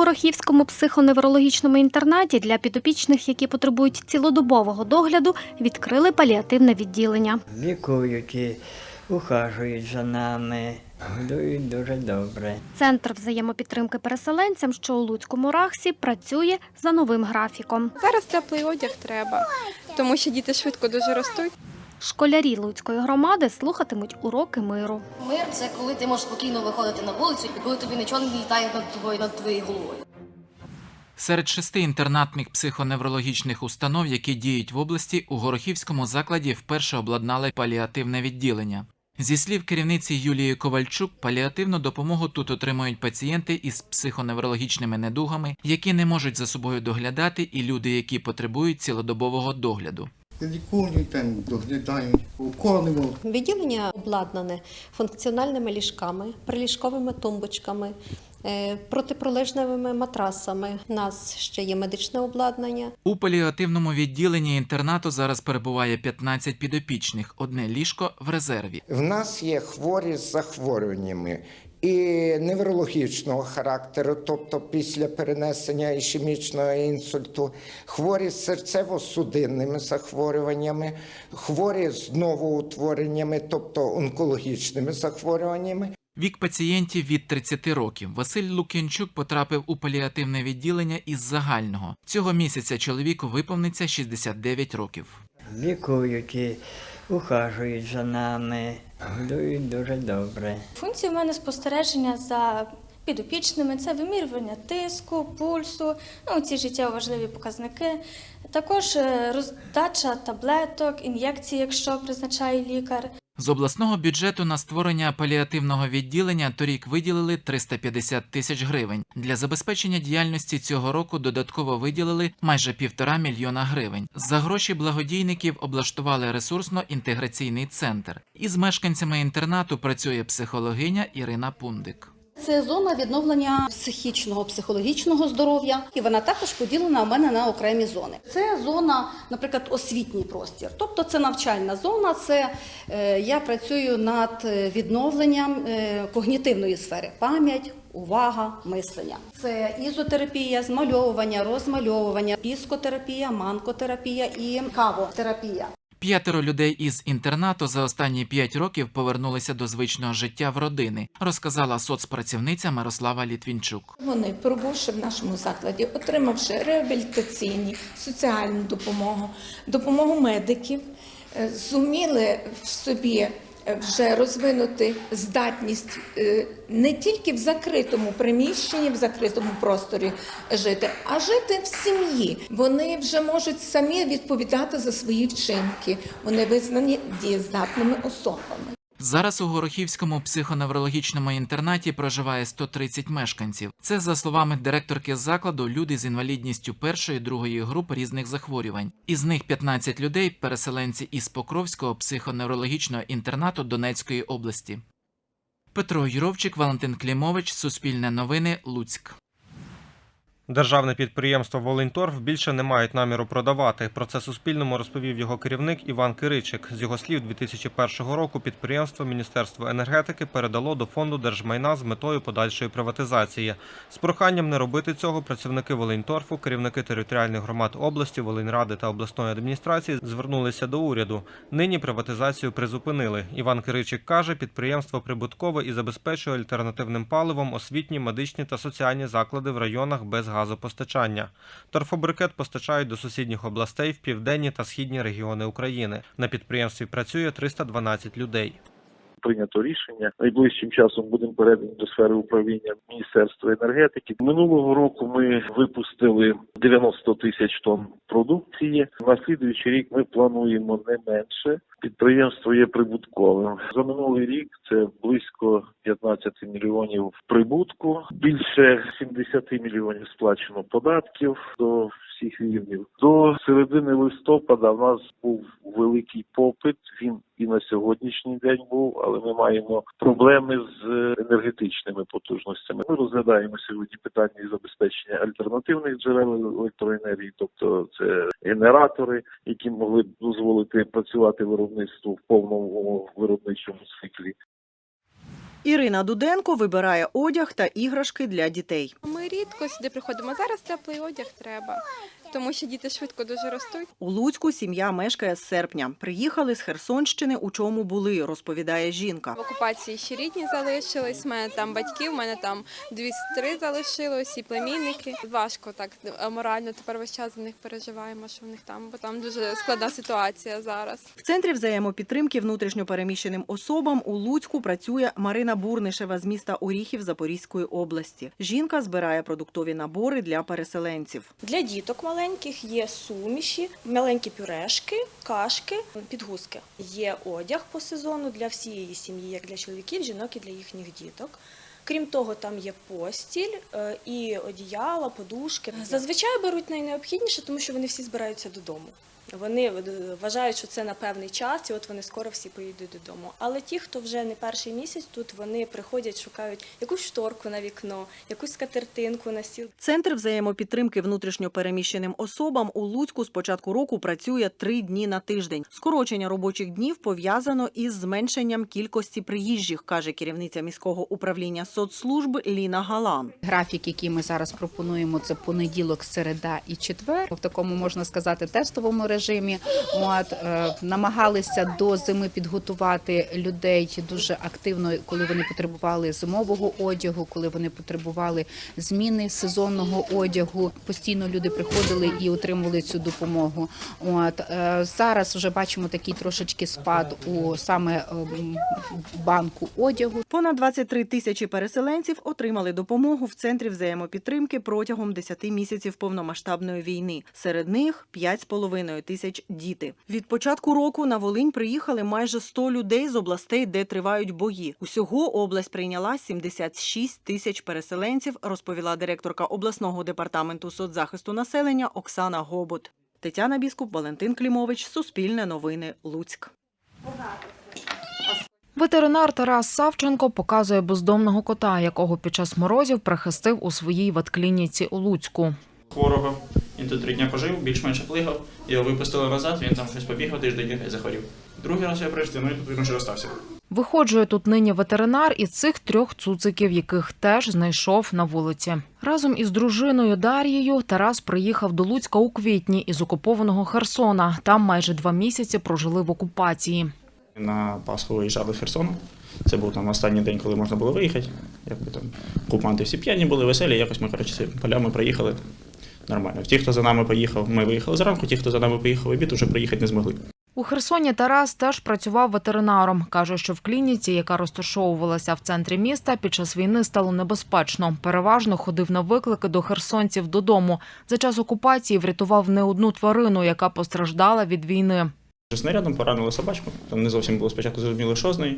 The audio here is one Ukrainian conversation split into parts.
Горохівському психоневрологічному інтернаті для підопічних, які потребують цілодобового догляду, відкрили паліативне відділення. лікують і ухажують за нами, годують дуже добре. Центр взаємопідтримки переселенцям, що у Луцькому Рахсі, працює за новим графіком. Зараз теплий одяг треба, тому що діти швидко дуже ростуть. Школярі Луцької громади слухатимуть уроки миру. Мир це коли ти можеш спокійно виходити на вулицю і коли тобі нічого не літає над тобою над твоєю головою. Серед шести інтернатних психоневрологічних установ, які діють в області, у Горохівському закладі вперше обладнали паліативне відділення. Зі слів керівниці Юлії Ковальчук, паліативну допомогу тут отримують пацієнти із психоневрологічними недугами, які не можуть за собою доглядати, і люди, які потребують цілодобового догляду. Лікують, там, доглядають, уколимо. Відділення обладнане функціональними ліжками, приліжковими тумбочками, е, протипролежневими матрасами. У нас ще є медичне обладнання. У паліативному відділенні інтернату зараз перебуває 15 підопічних, одне ліжко в резерві. В нас є хворі з захворюваннями і неврологічного характеру, тобто після перенесення ішемічного інсульту, хворі з серцево-судинними захворюваннями, хворі з новоутвореннями, тобто онкологічними захворюваннями. Вік пацієнтів від 30 років. Василь Лук'янчук потрапив у паліативне відділення із загального. Цього місяця чоловіку виповниться 69 років. Лікують і ухажують за нами, годують дуже добре. Функції в мене спостереження за підопічними це вимірювання тиску, пульсу, ну ці життєво важливі показники. Також е, роздача таблеток, ін'єкції, якщо призначає лікар. З обласного бюджету на створення паліативного відділення торік виділили 350 тисяч гривень. Для забезпечення діяльності цього року додатково виділили майже півтора мільйона гривень. За гроші благодійників облаштували ресурсно-інтеграційний центр. Із мешканцями інтернату працює психологиня Ірина Пундик. Це зона відновлення психічного, психологічного здоров'я, і вона також поділена у мене на окремі зони. Це зона, наприклад, освітній простір, тобто це навчальна зона. Це е, я працюю над відновленням е, когнітивної сфери пам'ять. Увага, мислення. Це ізотерапія, змальовування, розмальовування, піскотерапія, манкотерапія і кавотерапія. П'ятеро людей із інтернату за останні п'ять років повернулися до звичного життя в родини, розказала соцпрацівниця Мирослава Літвінчук. Вони, пробувши в нашому закладі, отримавши реабілітаційні, соціальну допомогу, допомогу медиків, е, зуміли в собі вже розвинути здатність е, не тільки в закритому приміщенні, в закритому просторі жити, а жити в сім'ї. Вони вже можуть самі відповідати за свої вчинки. Вони визнані дієздатними особами. Зараз у Горохівському психоневрологічному інтернаті проживає 130 мешканців. Це, за словами директорки закладу, люди з інвалідністю першої другої груп різних захворювань. Із них 15 людей переселенці із Покровського психоневрологічного інтернату Донецької області. Петро Юровчик, Валентин Клімович, Суспільне новини, Луцьк. Державне підприємство Волиньторф більше не мають наміру продавати. Про це Суспільному розповів його керівник Іван Киричик. З його слів, 2001 року підприємство Міністерство енергетики передало до фонду держмайна з метою подальшої приватизації. З проханням не робити цього працівники Волиньторфу, керівники територіальних громад області, Волиньради та обласної адміністрації звернулися до уряду. Нині приватизацію призупинили. Іван Киричик каже, підприємство прибуткове і забезпечує альтернативним паливом освітні, медичні та соціальні заклади в районах без газопостачання. Торфобрикет постачають до сусідніх областей в південні та східні регіони України. На підприємстві працює 312 людей. Прийнято рішення. Найближчим часом будемо передані до сфери управління Міністерства енергетики. Минулого року ми випустили 90 тисяч тонн продукції. На слідуючий рік ми плануємо не менше. Підприємство є прибутковим. За минулий рік це близько 15 мільйонів прибутку. Більше 70 мільйонів сплачено податків до всіх рівнів. До середини листопада в нас був великий попит. Він на сьогоднішній день був, але ми маємо проблеми з енергетичними потужностями. Ми розглядаємо сьогодні питання забезпечення альтернативних джерел електроенергії, тобто це генератори, які могли б дозволити працювати виробництву в повному виробничому циклі. Ірина Дуденко вибирає одяг та іграшки для дітей. Ми рідко сюди приходимо. Зараз теплий одяг треба, тому що діти швидко дуже ростуть. У Луцьку сім'я мешкає з серпня. Приїхали з Херсонщини, у чому були, розповідає жінка. В окупації ще рідні залишились. У мене там батьки, у мене там дві сестри залишилось, і племінники. Важко так морально тепер весь час за них переживаємо, що в них там, бо там дуже складна ситуація зараз. В центрі взаємопідтримки внутрішньопереміщеним особам у Луцьку працює Марина Бурнишева з міста Оріхів Запорізької області. Жінка збирає продуктові набори для переселенців. Для діток маленьких є суміші, маленькі пюрешки, кашки, підгузки. Є одяг по сезону для всієї сім'ї, як для чоловіків, жінок і для їхніх діток. Крім того, там є постіль е, і одіяла, подушки. Зазвичай беруть найнеобхідніше, тому що вони всі збираються додому. Вони вважають, що це на певний час, і от вони скоро всі поїдуть додому. Але ті, хто вже не перший місяць тут, вони приходять, шукають якусь шторку на вікно, якусь скатертинку на стіл. Центр взаємопідтримки внутрішньопереміщеним особам у Луцьку з початку року працює три дні на тиждень. Скорочення робочих днів пов'язано із зменшенням кількості приїжджих, каже керівниця міського управління соцслужб Ліна Галан. Графік, який ми зараз пропонуємо, це понеділок, середа і четвер. В такому можна сказати тестовому режимі. От е, намагалися до зими підготувати людей дуже активно, коли вони потребували зимового одягу, коли вони потребували зміни сезонного одягу. Постійно люди приходили і отримували цю допомогу. От е, зараз вже бачимо такий трошечки спад у саме ем, банку одягу. Понад 23 тисячі переселенців отримали допомогу в центрі взаємопідтримки протягом 10 місяців повномасштабної війни. Серед них 5,5 тисяч діти. Від початку року на Волинь приїхали майже 100 людей з областей, де тривають бої. Усього область прийняла 76 тисяч переселенців, розповіла директорка обласного департаменту соцзахисту населення Оксана Гобот. Тетяна Біскуп, Валентин Клімович, Суспільне новини, Луцьк. Ветеринар Тарас Савченко показує бездомного кота, якого під час морозів прихистив у своїй ветклініці у Луцьку. Хворого. Він тут три дні пожив, більш-менш плигав. Його випустили назад, він там щось побігав, тиждень і захворів. Другий раз я прийшов, ну і тут він вже остався. Виходжує тут нині ветеринар і цих трьох цуциків, яких теж знайшов на вулиці. Разом із дружиною Дар'єю Тарас приїхав до Луцька у квітні із окупованого Херсона. Там майже два місяці прожили в окупації. На Пасху виїжджали з Херсону. Це був там останній день, коли можна було виїхати. Якби там окупанти всі п'яні були, веселі, якось ми коротше полями проїхали. Нормально. Ті, хто за нами поїхав, ми виїхали зранку, ті, хто за нами поїхав в обід, вже приїхати не змогли. У Херсоні Тарас теж працював ветеринаром. Каже, що в клініці, яка розташовувалася в центрі міста, під час війни стало небезпечно. Переважно ходив на виклики до херсонців додому. За час окупації врятував не одну тварину, яка постраждала від війни. Снарядом поранили собачку. Там не зовсім було спочатку зрозуміло, що з нею.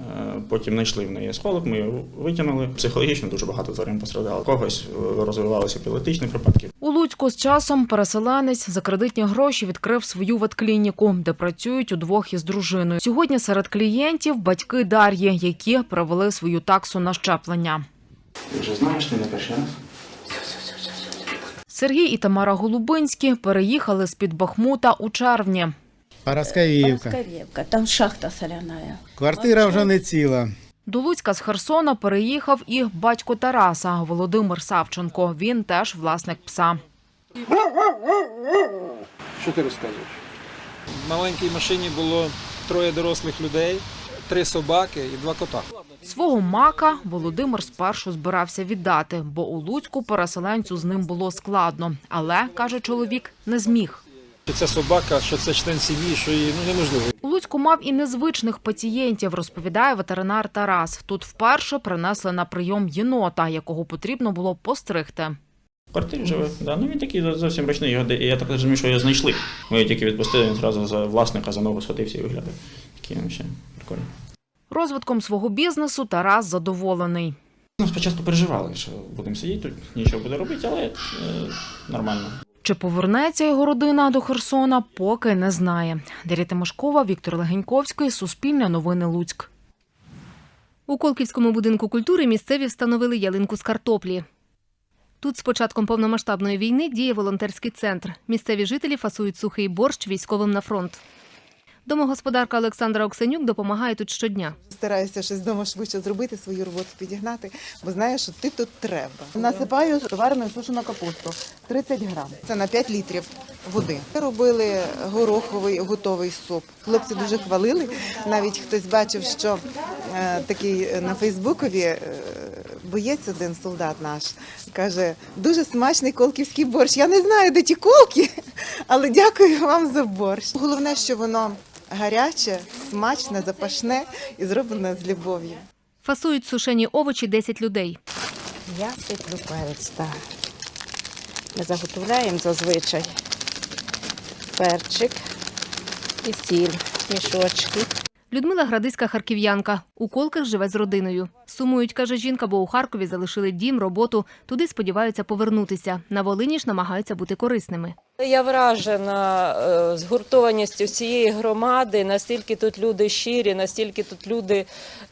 Е, Потім знайшли в неї осколок, ми його витягнули. Психологічно дуже багато тварин постраждало. Когось е, розвивалися епілептичні припадки. У Луцьку з часом переселенець за кредитні гроші відкрив свою ветклініку, де працюють удвох із дружиною. Сьогодні серед клієнтів батьки Дар'ї, які провели свою таксу на щеплення. Ти вже знаєш, ти не перший раз. Сергій і Тамара Голубинські переїхали з під Бахмута у червні. Параскавівка. Параскавівка, там шахта соляна. Квартира вже не ціла. До Луцька з Херсона переїхав і батько Тараса Володимир Савченко. Він теж власник пса. Що ти розказуєш? В маленькій машині було троє дорослих людей, три собаки і два кота. Свого мака Володимир спершу збирався віддати, бо у Луцьку переселенцю з ним було складно. Але каже чоловік, не зміг. Що це собака, що це член сім'ї, що її ну, неможливо. У Луцьку мав і незвичних пацієнтів, розповідає ветеринар Тарас. Тут вперше принесли на прийом єнота, якого потрібно було постригти. Квартирі живе. Да, ну він такий зовсім ручний. Його, я так розумію, що його знайшли. Ми його тільки відпустили, він зразу за власника за ногу схватився і виглядає. Такий він ще прикольний. Розвитком свого бізнесу Тарас задоволений. Ну, спочатку переживали, що будемо сидіти тут, нічого буде робити, але е, нормально. Чи повернеться його родина до Херсона, поки не знає. Дар'я Тимошкова, Віктор Легеньковський, Суспільне новини Луцьк. У Колківському будинку культури місцеві встановили ялинку з картоплі. Тут з початком повномасштабної війни діє волонтерський центр. Місцеві жителі фасують сухий борщ військовим на фронт. Домогосподарка Олександра Оксенюк допомагає тут щодня. Стараюся щось вдома швидше зробити, свою роботу підігнати, бо знаю, що ти тут треба. Насипаю товарну сушену капусту 30 грам. Це на 5 літрів води. Робили гороховий готовий суп. Хлопці дуже хвалили. Навіть хтось бачив, що е, такий е, на Фейсбукові е, боєць один солдат наш каже: дуже смачний колківський борщ. Я не знаю, де ті колки, але дякую вам за борщ. Головне, що воно гаряче, смачне, запашне і зроблене з любов'ю. Фасують сушені овочі 10 людей. Я сиплю перець, так. Ми заготовляємо зазвичай перчик і сіль, мішочки. Людмила Градиська харків'янка. У Колках живе з родиною. Сумують, каже жінка, бо у Харкові залишили дім, роботу. Туди сподіваються повернутися. На Волині ж намагаються бути корисними. Я вражена е, згуртованістю всієї громади, настільки тут люди щирі, настільки тут люди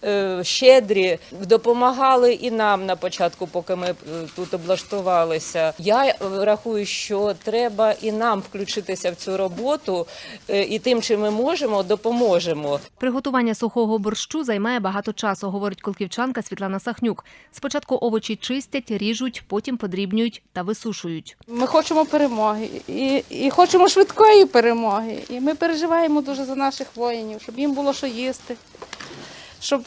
е, щедрі, допомагали і нам на початку, поки ми е, тут облаштувалися. Я рахую, що треба і нам включитися в цю роботу, і тим, чим ми можемо, допоможемо. Приготування сухого борщу займає багато часу, говорить колківчанка Світлана Сахнюк. Спочатку овочі чистять, ріжуть, потім подрібнюють та висушують. Ми хочемо перемоги і, і хочемо швидкої перемоги. І ми переживаємо дуже за наших воїнів, щоб їм було що їсти, щоб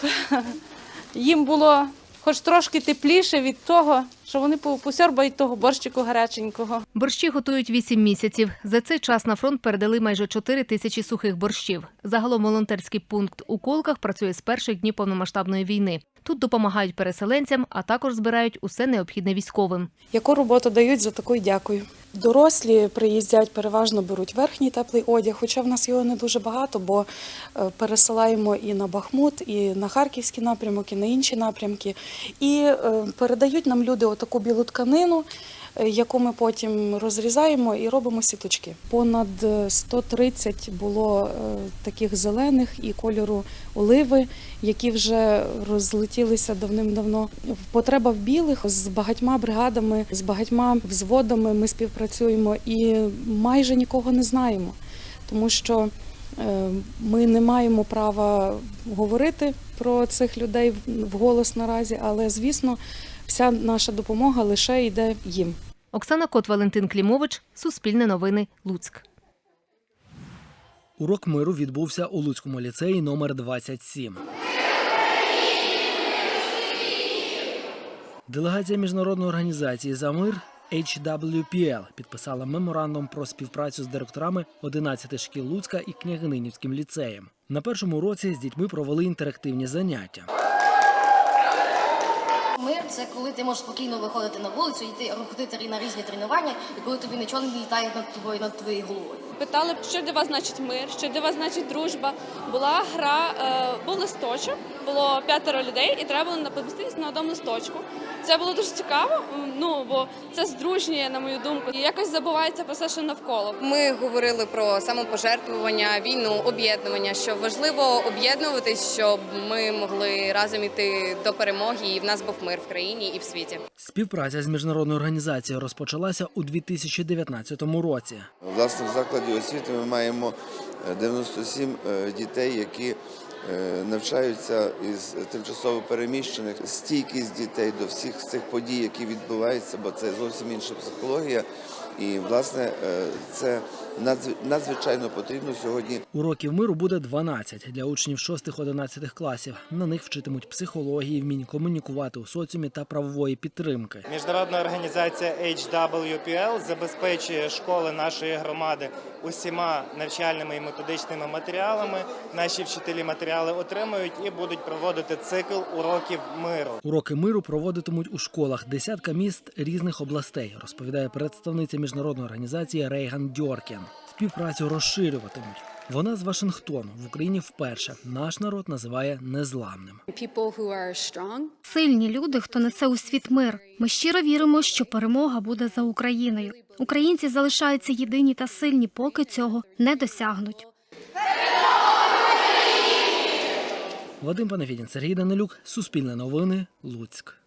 їм було хоч трошки тепліше від того, що вони по- посьорбають того борщику гаряченького. Борщі готують 8 місяців. За цей час на фронт передали майже 4 тисячі сухих борщів. Загалом волонтерський пункт у Колках працює з перших днів повномасштабної війни. Тут допомагають переселенцям, а також збирають усе необхідне військовим. Яку роботу дають, за таку й дякую. Дорослі приїздять, переважно беруть верхній теплий одяг, хоча в нас його не дуже багато, бо е, пересилаємо і на Бахмут, і на Харківський напрямок, і на інші напрямки. І е, передають нам люди отаку білу тканину, яку ми потім розрізаємо і робимо сіточки. Понад е, 130 було е, таких зелених і кольору оливи, які вже розлетілися давним-давно. Потреба в білих з багатьма бригадами, з багатьма взводами ми співпрацюємо і майже нікого не знаємо, тому що е, ми не маємо права говорити про цих людей вголос наразі, але звісно, вся наша допомога лише йде їм. Оксана Кот, Валентин Клімович, Суспільне новини, Луцьк. Урок миру відбувся у Луцькому ліцеї номер 27. Делегація міжнародної організації за мир HWPL підписала меморандум про співпрацю з директорами 11 шкіл Луцька і Княгининівським ліцеєм. На першому уроці з дітьми провели інтерактивні заняття. Мир це коли ти можеш спокійно виходити на вулицю, йти ходити на різні тренування, і коли тобі нічого не літає над тобою, над твоєю головою. Питали, що для вас значить мир, що для вас значить дружба. Була гра, е, був листочок, було п'ятеро людей, і треба було поміститися на одному листочку. Це було дуже цікаво, ну бо це здружнює, на мою думку. І якось забувається про все, що навколо. Ми говорили про самопожертвування, війну, об'єднування. Що важливо об'єднуватись, щоб ми могли разом іти до перемоги, і в нас був мир в країні і в світі. Співпраця з міжнародною організацією розпочалася у 2019 році. Власне, в закладі освіти ми маємо е, 97 е, дітей, які е, навчаються із тимчасово переміщених. Стійкість дітей до всіх цих подій, які відбуваються, бо це зовсім інша психологія. І, власне, е, це надзвичайно потрібно сьогодні Уроків миру буде 12 для учнів 6-11 класів. На них вчитимуть психології, вмінь комунікувати у соціумі та правової підтримки. Міжнародна організація HWPL забезпечує школи нашої громади усіма навчальними і методичними матеріалами. Наші вчителі матеріали отримують і будуть проводити цикл уроків миру. Уроки миру проводитимуть у школах десятка міст різних областей, розповідає представниця міжнародної організації Рейган Дьоркен. Співпрацю розширюватимуть. Вона з Вашингтону в Україні вперше. Наш народ називає незламним. Сильні люди, хто несе у світ мир. Ми щиро віримо, що перемога буде за Україною. Українці залишаються єдині та сильні, поки цього не досягнуть. Вадим Панафідін, Сергій Данилюк, Суспільне новини, Луцьк.